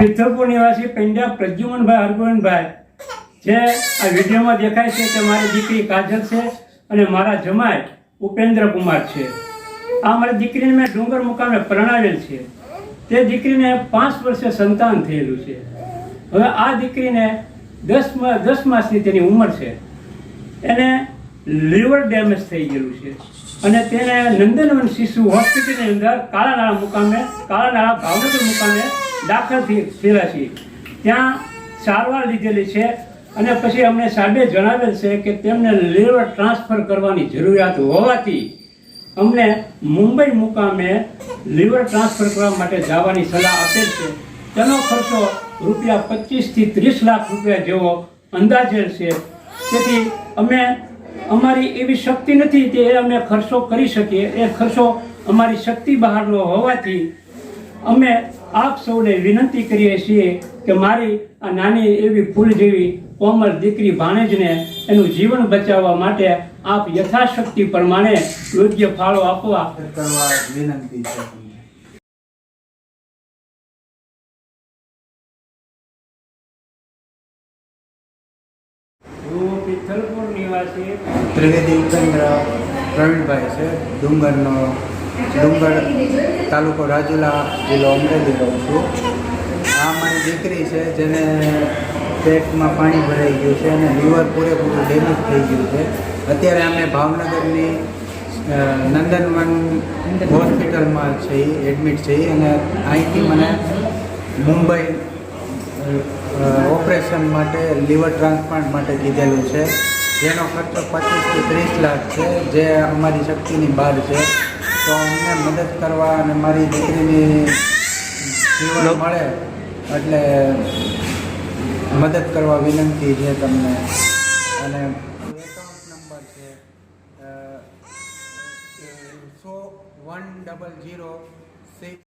કન્યા પ્રદ્યુમનભાઈ હરગોવિંદભાઈ. જે આ વિડીયોમાં દેખાય છે કે મારી દીકરી કાજલ છે અને મારા જમાય ઉપેન્દ્ર કુમાર છે. આ મારી દીકરીને મેં ડુંગર મુકામે પરણાવેલ છે. તે દીકરીને પાંચ વર્ષે સંતાન થયેલું છે. હવે આ દીકરીને દસ દસ માસની તેની ઉંમર છે. એને લીવર ડેમેજ થઈ ગયેલું છે. અને તેને નંદનવન શિશુ હોસ્પિટલની અંદર કાળાનાળા મુકામે, કાળાનાળા ભાવનગર મુકામે દાખલ થયેલા છીએ. ત્યાં સારવાર લીધેલી છે અને પછી અમને સાહેબે જણાવેલ છે કે તેમને લીવર ટ્રાન્સફર કરવાની જરૂરિયાત હોવાથી અમને મુંબઈ મુકામે લીવર ટ્રાન્સફર કરવા માટે જવાની સલાહ આપેલ છે. તેનો ખર્ચો રૂપિયા પચીસથી ત્રીસ લાખ રૂપિયા જેવો અંદાજેલ છે. તેથી અમે અમારી એવી શક્તિ નથી કે અમે ખર્ચો કરી શકીએ. એ ખર્ચો અમારી શક્તિ બહારનો હોવાથી અમે આપ સૌને વિનંતી કરીએ છીએ કે મારી આ નાની એવી ફૂલ જેવી કોમલ દીકરી ભાણેજને એનું જીવન બચાવવા માટે આપ યથાશક્તિ પ્રમાણે યોગ્ય ફાળો આપવા કરવા વિનંતી છે પિથલપુર નિવાસી ત્રિવેદી ઉપેન્દ્ર પ્રવીણભાઈ છે ડુંગરનો ડુંગર તાલુકો રાજુલા જિલ્લો અમરેલી રહું છું. આ મારી દીકરી છે જેને પેટમાં પાણી ભરાઈ ગયું છે અને લીવર પૂરેપૂરું ડેમેજ થઈ ગયું છે. અત્યારે અમે ભાવનગરની નંદનવન હોસ્પિટલમાં છે, એડમિટ છે અને અહીંથી મને મુંબઈ ઓપરેશન માટે લીવર ટ્રાન્સપ્લાન્ટ માટે કીધેલું છે. જેનો ખર્ચો પચીસથી ત્રીસ લાખ છે, જે અમારી શક્તિની બહાર છે. તો અમને મદદ કરવા અને મારી દીકરીની જીવન મળે એટલે મદદ કરવા વિનંતી છે તમને. અને એકાઉન્ટ નંબર છે સો વન ડબલ જીરો સિક્સ